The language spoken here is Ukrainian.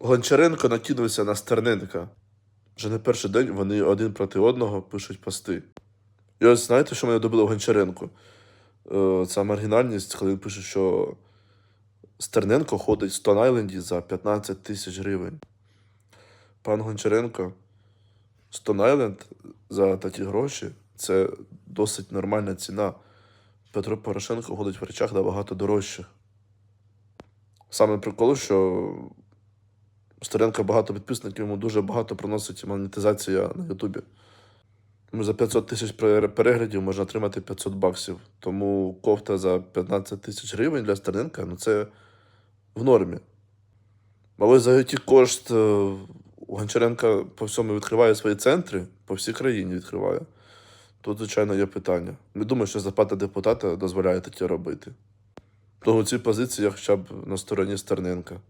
Гончаренко накинувся на Стерненка. Вже не перший день вони один проти одного пишуть пости. І ось знаєте, що мене добило в Гончаренку? Е, Ця маргінальність, коли він пише, що Стерненко ходить в Стон Айленді за 15 тисяч гривень. Пан Гончаренко, Стон Айленд за такі гроші це досить нормальна ціна. Петро Порошенко ходить в речах набагато дорожчих. Саме прикол, що Стеренко багато підписників, йому дуже багато приносить монетизація на Ютубі. За 500 тисяч переглядів можна отримати 500 баксів. Тому кофта за 15 тисяч гривень для Стерненка ну це в нормі. Але за ті кошт е, Гончаренка по всьому відкриває свої центри, по всій країні відкриває. Тут, звичайно, є питання. Не думаю, що зарплата депутата дозволяє таке робити. Тому ці позиції я хоча б на стороні Стерненка.